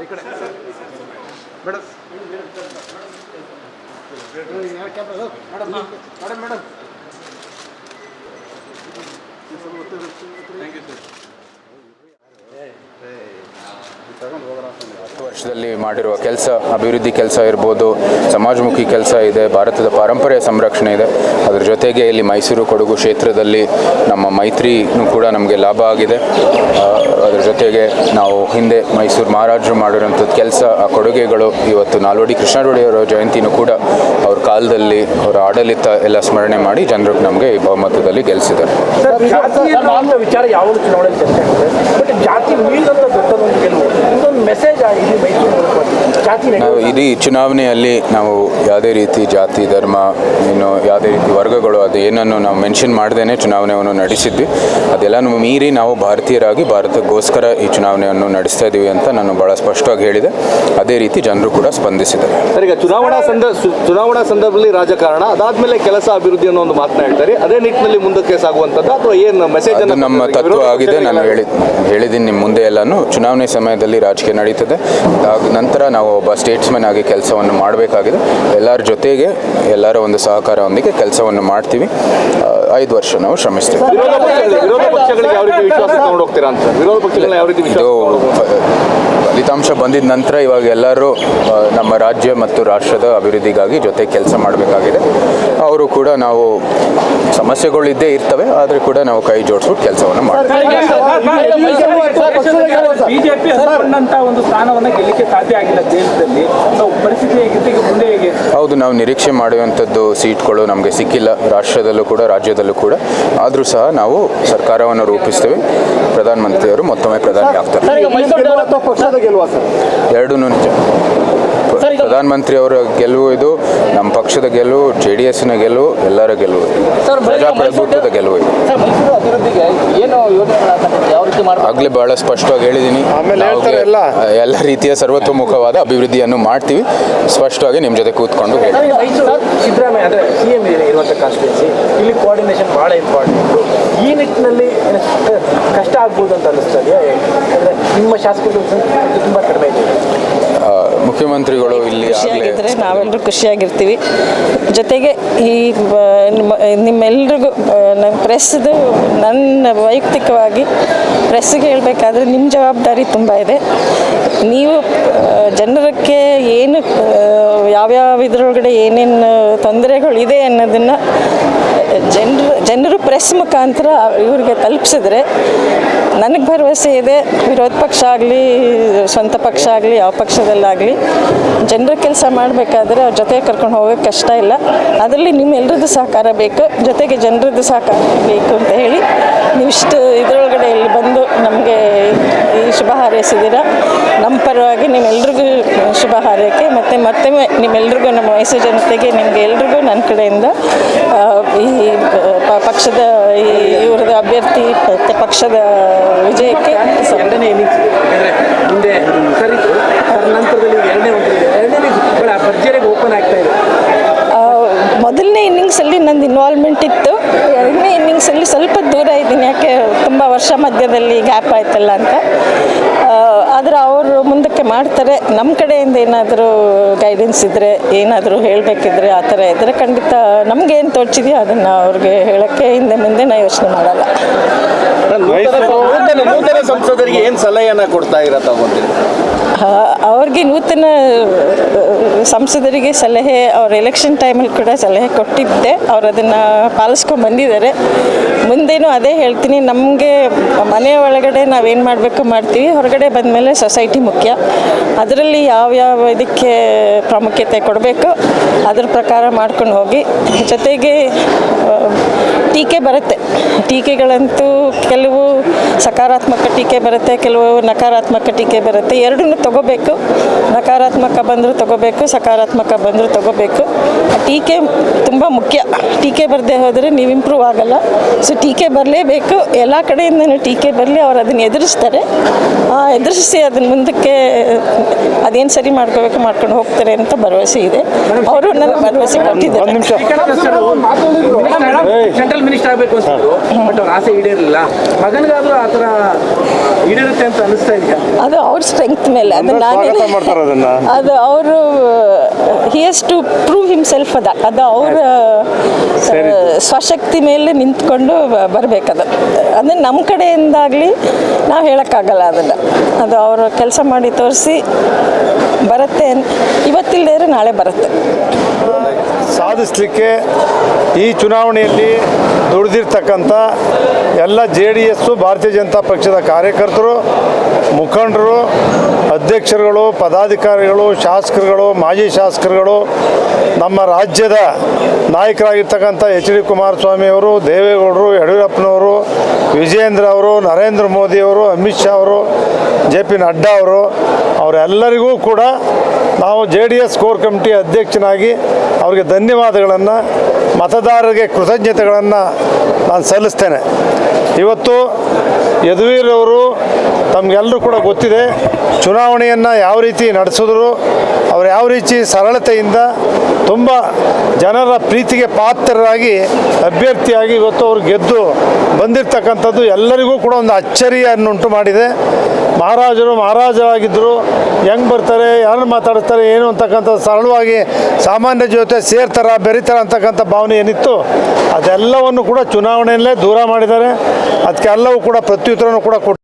Sir ಈ ಕಡೆ. Madam. Madam madam madam thank you sir ತಗೊಂಡು ಹೋಗೋಣ ವರ್ಷದಲ್ಲಿ ಮಾಡಿರುವ ಕೆಲಸ, ಅಭಿವೃದ್ಧಿ ಕೆಲಸ ಇರ್ಬೋದು, ಸಮಾಜಮುಖಿ ಕೆಲಸ ಇದೆ, ಭಾರತದ ಪಾರಂಪರ್ಯ ಸಂರಕ್ಷಣೆ ಇದೆ. ಅದರ ಜೊತೆಗೆ ಇಲ್ಲಿ ಮೈಸೂರು ಕೊಡಗು ಕ್ಷೇತ್ರದಲ್ಲಿ ನಮ್ಮ ಮೈತ್ರಿನೂ ಕೂಡ ನಮಗೆ ಲಾಭ ಆಗಿದೆ. ಅದರ ಜೊತೆಗೆ ನಾವು ಹಿಂದೆ ಮೈಸೂರು ಮಹಾರಾಜರು ಮಾಡಿರೋಂಥದ್ದು ಕೆಲಸ, ಆ ಕೊಡುಗೆಗಳು, ಇವತ್ತು ನಾಲ್ವಡಿ ಕೃಷ್ಣರೊಡೆಯವರ ಜಯಂತಿನೂ ಕೂಡ ಅವ್ರ ಕಾಲದಲ್ಲಿ ಅವರ ಆಡಳಿತ ಎಲ್ಲ ಸ್ಮರಣೆ ಮಾಡಿ ಜನರು ನಮಗೆ ಈ ಬಹುಮತದಲ್ಲಿ ಗೆಲ್ಲಿಸಿದ್ದಾರೆ ಜಾತಿ ಮೆಸೇಜ್ ಆಗಿದೆ ಜಾತಿ ನಾವು ಇಡೀ ಚುನಾವಣೆಯಲ್ಲಿ ನಾವು ಯಾವುದೇ ರೀತಿ ಜಾತಿ ಧರ್ಮ ಏನು ಯಾವುದೇ ರೀತಿ ವರ್ಗಗಳು ಅದು ಏನನ್ನು ನಾವು ಮೆನ್ಷನ್ ಮಾಡ್ದೇನೆ ಚುನಾವಣೆಯನ್ನು ನಡೆಸಿದ್ವಿ. ಅದೆಲ್ಲನೂ ಮೀರಿ ನಾವು ಭಾರತೀಯರಾಗಿ ಭಾರತಕ್ಕೋಸ್ಕರ ಈ ಚುನಾವಣೆಯನ್ನು ನಡೆಸ್ತಾ ಇದ್ದೀವಿ ಅಂತ ನಾನು ಭಾಳ ಸ್ಪಷ್ಟವಾಗಿ ಹೇಳಿದೆ. ಅದೇ ರೀತಿ ಜನರು ಕೂಡ ಸ್ಪಂದಿಸಿದ್ದಾರೆ. ಸರ್ ಈಗ ಚುನಾವಣಾ ಸಂದ ಚುನಾವಣಾ ಸಂದರ್ಭದಲ್ಲಿ ರಾಜಕಾರಣ ಅದಾದ್ಮೇಲೆ ಕೆಲಸ ಅಭಿವೃದ್ಧಿ ಅನ್ನೋ ಒಂದು ಮಾತನ್ನ ಹೇಳ್ತಾರೆ. ಅದೇ ನಿಟ್ಟಿನಲ್ಲಿ ಮುಂದಕ್ಕೆ ಸಾಗುವಂತದ್ದು ಅಥವಾ ಏನು ಮೆಸೇಜ್ ನಮ್ಮ ತತ್ವ ಆಗಿದೆ ನಾನು ಹೇಳಿ ಹೇಳಿದ್ದೀನಿ ನಿಮ್ಮ ಮುಂದೆ ಎಲ್ಲನೂ ಚುನಾವಣೆ ಸಮಯದಲ್ಲಿ ರಾಜಕೀಯ ನಡೀತದೆ. ಅದಾದ ನಂತರ ನಾವು ಒಬ್ಬ ಸ್ಟೇಟ್ಸ್ಮನ್ ಆಗಿ ಕೆಲಸವನ್ನು ಮಾಡಬೇಕಾಗಿದೆ. ಎಲ್ಲರ ಜೊತೆಗೆ ಎಲ್ಲರ ಒಂದು ಸಹಕಾರದೊಂದಿಗೆ ಕೆಲಸವನ್ನು ಮಾಡ್ತೀವಿ. ಐದು ವರ್ಷ ನಾವು ಶ್ರಮಿಸ್ತೀವಿ. ವಿರೋಧ ಪಕ್ಷಗಳಿಗೆ ಯಾವ ರೀತಿ ವಿಶ್ವಾಸ ತಗೊಂಡು ಹೋಗ್ತೀರಾ ಅಂತ? ವಿರೋಧ ಪಕ್ಷಗಳನ್ನ ಯಾವ ರೀತಿ ವಿಶ್ವಾಸ ಇದು ತಗೊಂಡು ಫಲಿತಾಂಶ ಬಂದಿದ ನಂತರ ಇವಾಗ ಎಲ್ಲರೂ ನಮ್ಮ ರಾಜ್ಯ ಮತ್ತು ರಾಷ್ಟ್ರದ ಅಭಿವೃದ್ಧಿಗಾಗಿ ಜೊತೆ ಕೆಲಸ ಮಾಡಬೇಕಾಗಿದೆ. ಅವರು ಕೂಡ ನಾವು ಸಮಸ್ಯೆಗಳು ಇದ್ದೇ ಇರ್ತವೆ. ಆದರೆ ಕೂಡ ನಾವು ಕೈ ಜೋಡಿಸ್ಬಿಟ್ಟು ಕೆಲಸವನ್ನು ಮಾಡ್ತೀವಿ. ಬಿಜೆಪಿ ಹಸ್ಕೊಂಡಂತ ಒಂದು ಸ್ಥಾನವನ್ನ ಗೆಲ್ಲಿಕ್ಕೆ ಸಾಧ್ಯ ಆಗಿಲ್ಲ ದೇಶದಲ್ಲಿ. ನಾವು ಪರಿಸ್ಥಿತಿ ಹೇಗಿತ್ತು ಮುಂದೆ ಹೇಗೆ? ಹೌದು ನಾವು ನಿರೀಕ್ಷೆ ಮಾಡುವಂಥದ್ದು ಸೀಟ್ಗಳು ನಮಗೆ ಸಿಕ್ಕಿಲ್ಲ. ರಾಷ್ಟ್ರದಲ್ಲೂ ಕೂಡ ರಾಜ್ಯದಲ್ಲೂ ಕೂಡ. ಆದರೂ ಸಹ ನಾವು ಸರ್ಕಾರವನ್ನು ರೂಪಿಸ್ತೇವೆ. ಪ್ರಧಾನಮಂತ್ರಿಯವರು ಮತ್ತೊಮ್ಮೆ ಪ್ರಧಾನಿ ಆಗ್ತಾರೆ. ಗೆಲುವಾ ಅಥವಾ ಪಕ್ಷದ ಗೆಲುವಾ ಸರ್? ಎರಡೂ ನಿಜ. ಪ್ರಧಾನಮಂತ್ರಿ ಅವರ ಗೆಲುವು ಇದು ನಮ್ಮ ಪಕ್ಷದ ಗೆಲುವು ಜೆ ಡಿ ಎಸ್ನ ಗೆಲುವು ಎಲ್ಲರ ಗೆಲುವು. ಇದು. ಪ್ರಜಾಪ್ರಭುತ್ವದ ಗೆಲುವು ಇದು. ಆಗಲೇ ಬಹಳ ಸ್ಪಷ್ಟವಾಗಿ ಹೇಳಿದ್ದೀನಿ ಎಲ್ಲ. ರೀತಿಯ ಸರ್ವತೋಮುಖವಾದ ಅಭಿವೃದ್ಧಿಯನ್ನು ಮಾಡ್ತೀವಿ. ಸ್ಪಷ್ಟವಾಗಿ ನಿಮ್ಮ ಜೊತೆ ಕೂತ್ಕೊಂಡು ಹೇಳಿ. ಸರ್, ಈಗ ಅಂದ್ರೆ ಸಿ ಇರುವಂತ ಕಾನ್ಸ್ಟಿಟ್ಯೂನ್ಸಿ ಇಲ್ಲಿ ಕೋಆರ್ಡಿನೇಷನ್ ಬಹಳ ಇಂಪಾರ್ಟೆಂಟ್ ಈ ನಿಟ್ಟಿನಲ್ಲಿ ಕಷ್ಟ ಆಗ್ಬೋದು ಅಂತ ಅನಿಸ್ತದೆ ಅಂದ್ರೆ ನಿಮ್ಮ ಶಾಸಕರು ತುಂಬಾ ಕಡಿಮೆ ಇದೆ. ಮುಖ್ಯಮಂತ್ರಿಗಳು ಇಲ್ಲಿ ಆಗಲೇ ಖುಷಿಯಾಗಿದ್ದರೆ ನಾವೆಲ್ಲರೂ ಖುಷಿಯಾಗಿರ್ತೀವಿ. ಜೊತೆಗೆ ಈ ನಿಮ್ಮೆಲ್ರಿಗೂ ನನ್ನ ಪ್ರೆಸ್ದು ನನ್ನ ವೈಯಕ್ತಿಕವಾಗಿ ಪ್ರೆಸ್ಸಿಗೆ ಹೇಳಬೇಕಾದ್ರೆ ನಿಮ್ಮ ಜವಾಬ್ದಾರಿ ತುಂಬ ಇದೆ. ನೀವು ಜನರಕ್ಕೆ ಏನು ಯಾವ್ಯಾವ ಇದರೊಳಗಡೆ ಏನೇನು ತೊಂದರೆಗಳಿದೆ ಅನ್ನೋದನ್ನು ಜನರು ಜನರು ಪ್ರೆಸ್ ಮುಖಾಂತರ ಇವ್ರಿಗೆ ತಲುಪಿಸಿದ್ರೆ ನನಗೆ ಭರವಸೆ ಇದೆ ವಿರೋಧ ಪಕ್ಷ ಆಗಲಿ ಸ್ವಂತ ಪಕ್ಷ ಆಗಲಿ ಯಾವ ಪಕ್ಷದಲ್ಲಾಗಲಿ ಜನರ ಕೆಲಸ ಮಾಡಬೇಕಾದ್ರೆ ಅವ್ರ ಜೊತೆ ಕರ್ಕೊಂಡು ಹೋಗೋಕೆ ಕಷ್ಟ ಇಲ್ಲ. ಅದರಲ್ಲಿ ನಿಮ್ಮೆಲ್ಲರದ್ದು ಸಹಕಾರ ಬೇಕು ಜೊತೆಗೆ ಜನರದ್ದು ಸಹಕಾರ ಬೇಕು ಅಂತ ಹೇಳಿ ನೀವಿಷ್ಟು ಇದರೊಳಗಡೆ ಇಲ್ಲಿ ಬಂದು ನಮಗೆ ಈ ಶುಭ ಹಾರೈಸಿದ್ದೀರ ನಮ್ಮ ಪರವಾಗಿ ನಿಮ್ಮೆಲ್ರಿಗೂ ಶುಭ ಹಾರೈಕೆ ಮತ್ತು ಮತ್ತೊಮ್ಮೆ ನಿಮ್ಮೆಲ್ರಿಗೂ ನಮ್ಮ ಮೈಸೂರು ಜನತೆಗೆ ನಿಮಗೆ ಎಲ್ರಿಗೂ ನನ್ನ ಕಡೆಯಿಂದ ಆ, ಈ ಪಕ್ಷದ ಈ ಇವ್ರದ್ದು ಅಭ್ಯರ್ಥಿ ಮತ್ತು ಪಕ್ಷದ ವಿಜಯಕ್ಕೆ ಮೊದಲನೇ ಎರಡನೇ ಇನ್ನಿಂಗ್ಸ್. ಸರಿ ಮುಂದೆ ಸರಿತು ನಂತರದಲ್ಲಿ ಎರಡನೇ ಎರಡನೇ ಇನ್ನಿಂಗ್ಸ್ ಭರ್ಜರಿಗೆ ಓಪನ್ ಆಗ್ತಾ ಇದೆ. ಮೊದಲನೇ ಇನ್ನಿಂಗ್ಸಲ್ಲಿ ನಂದು ಇನ್ವಾಲ್ವ್ಮೆಂಟ್ ಇತ್ತು. ಎರಡನೇ ಇನ್ನಿಂಗ್ಸಲ್ಲಿ ಸ್ವಲ್ಪ ದೂರ ಇದ್ದೀನಿ ಯಾಕೆ ತುಂಬ ವರ್ಷ ಮಧ್ಯದಲ್ಲಿ ಗ್ಯಾಪ್ ಆಯ್ತಲ್ಲ ಅಂತ. ಮಾಡ್ತಾರೆ. ನಮ್ಮ ಕಡೆಯಿಂದ ಏನಾದರೂ ಗೈಡೆನ್ಸ್ ಇದ್ದರೆ ಏನಾದರೂ ಹೇಳಬೇಕಿದ್ರೆ ಆ ಥರ ಇದ್ದರೆ ಖಂಡಿತ ನಮಗೇನು ತೋಚಿದೆಯೋ ಅದನ್ನು ಅವ್ರಿಗೆ ಹೇಳೋಕ್ಕೆ ಹಿಂದೆ ಮುಂದೆ ನಾ ಯೋಚನೆ ಮಾಡಲ್ಲ. ನೂತನ ಸಂಸದರಿಗೆ ಏನು ಸಲಹೆಯನ್ನು ಕೊಡ್ತಾ ಇರೋ ತಗೊಂತೀರಿ ಅವ್ರಿಗೆ ನೂತನ ಸಂಸದರಿಗೆ ಸಲಹೆ, ಅವ್ರ ಎಲೆಕ್ಷನ್ ಟೈಮಲ್ಲಿ ಕೂಡ ಸಲಹೆ ಕೊಟ್ಟಿದ್ದೆ. ಅವ್ರು ಅದನ್ನು ಪಾಲಿಸ್ಕೊಂಡು ಬಂದಿದ್ದಾರೆ. ಮುಂದೇನು ಅದೇ ಹೇಳ್ತೀನಿ. ನಮಗೆ ಮನೆ ಒಳಗಡೆ ನಾವೇನು ಮಾಡಬೇಕು ಮಾಡ್ತೀವಿ. ಹೊರಗಡೆ ಬಂದಮೇಲೆ ಸೊಸೈಟಿ ಮುಖ್ಯ. ಅದರಲ್ಲಿ ಯಾವ್ಯಾವ ಇದಕ್ಕೆ ಪ್ರಾಮುಖ್ಯತೆ ಕೊಡಬೇಕು, ಅದ್ರ ಪ್ರಕಾರ ಮಾಡ್ಕೊಂಡು ಹೋಗಿ. ಜೊತೆಗೆ ಟೀಕೆ ಬರುತ್ತೆ. ಟೀಕೆಗಳಂತೂ ಕೆಲವು ಸಕಾರಾತ್ಮಕ ಟೀಕೆ ಬರುತ್ತೆ, ಕೆಲವು ನಕಾರಾತ್ಮಕ ಟೀಕೆ ಬರುತ್ತೆ. ಎರಡನ್ನೂ ತಗೋಬೇಕು. ನಕಾರಾತ್ಮಕ ಬಂದರೂ ತಗೋಬೇಕು ಸಕಾರಾತ್ಮಕ ಬಂದರೂ ತಗೋಬೇಕು. ಟೀಕೆ ತುಂಬ ಮುಖ್ಯ. ಟೀಕೆ ಬರದೆ ಹೋದರೆ ನೀವು ಇಂಪ್ರೂವ್ ಆಗಲ್ಲ. ಸೊ ಟೀಕೆ ಬರಲೇಬೇಕು. ಎಲ್ಲ ಕಡೆಯಿಂದನೂ ಟೀಕೆ ಬರಲಿ ಅವ್ರು ಅದನ್ನು ಎದುರಿಸ್ತಾರೆ. ಆ ಎದುರಿಸಿ ಅದನ್ನು ಮುಂದಕ್ಕೆ ಅದೇನು ಸರಿ ಮಾಡ್ಕೋಬೇಕು ಮಾಡ್ಕೊಂಡು ಹೋಗ್ತಾರೆ ಅಂತ ಭರವಸೆ ಇದೆ. ಅವರು ನನ್ನ ಭರವಸೆ ಕೊಟ್ಟಿದ್ದಾರೆ. ಆಗಬೇಕು ಅಂತಿದ್ರು ಬಟ್ ಅವ್ರ ಆಸೆ ಈಡೇರಲಿಲ್ಲ. ಮಗನಿಗಾದ್ರೂ ಆ ಥರ ಈಡೇರುತ್ತೆ ಅಂತ ಅನಿಸ್ತಾ ಇದೆಯಾ ಅದು ಅವ್ರ ಸ್ಟ್ರೆಂಗ್ತ್ ಮೇಲೆ ಅದು ನಾನೇ ಮಾಡ್ತಾರೆ ಅದನ್ನ. ಅದು ಅವರು ಹಿ ಹಸ್ ಟು ಪ್ರೂವ್ ಹಿಮ್ಸೆಲ್ಫ್ ಅದ. ಅದು ಅವ್ರ ಸ್ವಶಕ್ತಿ ಮೇಲೆ ನಿಂತ್ಕೊಂಡು ಬರಬೇಕದು ಅಂದರೆ ನಮ್ಮ ಕಡೆಯಿಂದಾಗಲಿ ನಾವು ಹೇಳೋಕ್ಕಾಗಲ್ಲ ಅದನ್ನು. ಅದು ಅವರು ಕೆಲಸ ಮಾಡಿ ತೋರಿಸಿ ಬರುತ್ತೆ. ಇವತ್ತಿಲ್ಲದೇ ನಾಳೆ ಬರುತ್ತೆ. ಸಾಧಿಸಲಿಕ್ಕೆ ಈ ಚುನಾವಣೆಯಲ್ಲಿ ದುಡಿದಿರ್ತಕ್ಕಂಥ ಎಲ್ಲ ಜೆ ಡಿ ಎಸ್ಸು, ಭಾರತೀಯ ಜನತಾ ಪಕ್ಷದ ಕಾರ್ಯಕರ್ತರು, ಮುಖಂಡರು, ಅಧ್ಯಕ್ಷರುಗಳು, ಪದಾಧಿಕಾರಿಗಳು, ಶಾಸಕರುಗಳು, ಮಾಜಿ ಶಾಸಕರುಗಳು, ನಮ್ಮ ರಾಜ್ಯದ ನಾಯಕರಾಗಿರ್ತಕ್ಕಂಥ ಎಚ್ ಡಿ ಕುಮಾರಸ್ವಾಮಿ ಅವರು, ದೇವೇಗೌಡರು, ಯಡಿಯೂರಪ್ಪನವರು ವಿಜೇಂದ್ರ ಅವರು, ನರೇಂದ್ರ ಮೋದಿಯವರು ಅಮಿತ್ ಶಾ ಅವರು, ಜೆ ಪಿ ನಡ್ಡಾ ಅವರು, ಅವರೆಲ್ಲರಿಗೂ ಕೂಡ ನಾವು J D S core committee ಅಧ್ಯಕ್ಷನಾಗಿ ಅವರಿಗೆ ಧನ್ಯವಾದಗಳನ್ನು, ಮತದಾರರಿಗೆ ಕೃತಜ್ಞತೆಗಳನ್ನು ನಾನು ಸಲ್ಲಿಸ್ತೇನೆ. ಇವತ್ತು ಯದುವೀರವರು ತಮಗೆಲ್ಲರೂ ಕೂಡ ಗೊತ್ತಿದೆ ಚುನಾವಣೆಯನ್ನು ಯಾವ ರೀತಿ ನಡೆಸಿದ್ರು, ಅವರು ಯಾವ ರೀತಿ ಸರಳತೆಯಿಂದ ತುಂಬ ಜನರ ಪ್ರೀತಿಗೆ ಪಾತ್ರರಾಗಿ, ಅಭ್ಯರ್ಥಿಯಾಗಿ ಇವತ್ತು ಅವರು ಗೆದ್ದು ಬಂದಿರತಕ್ಕಂಥದ್ದು ಎಲ್ಲರಿಗೂ ಕೂಡ ಒಂದು ಅಚ್ಚರಿಯನ್ನುಂಟು ಮಾಡಿದೆ. ಮಹಾರಾಜರು ಮಹಾರಾಜರಾಗಿದ್ದರು ಹೆಂಗೆ ಬರ್ತಾರೆ, ಯಾರನ್ನು ಮಾತಾಡಿಸ್ತಾರೆ, ಏನು ಅಂತಕ್ಕಂಥ ಸರಳವಾಗಿ ಸಾಮಾನ್ಯ ಜೊತೆ ಸೇರ್ತಾರ, ಬೆರಿತಾರ ಅಂತಕ್ಕಂಥ ಭಾವನೆ ಏನಿತ್ತು, ಅದೆಲ್ಲವನ್ನು ಕೂಡ ಚುನಾವಣೆಯಲ್ಲೇ ದೂರ ಮಾಡಿದ್ದಾರೆ. ಅದಕ್ಕೆಲ್ಲವೂ ಕೂಡ ಪ್ರತ್ಯುತ್ತರನೂ ಕೂಡ ಕೊಟ್ಟು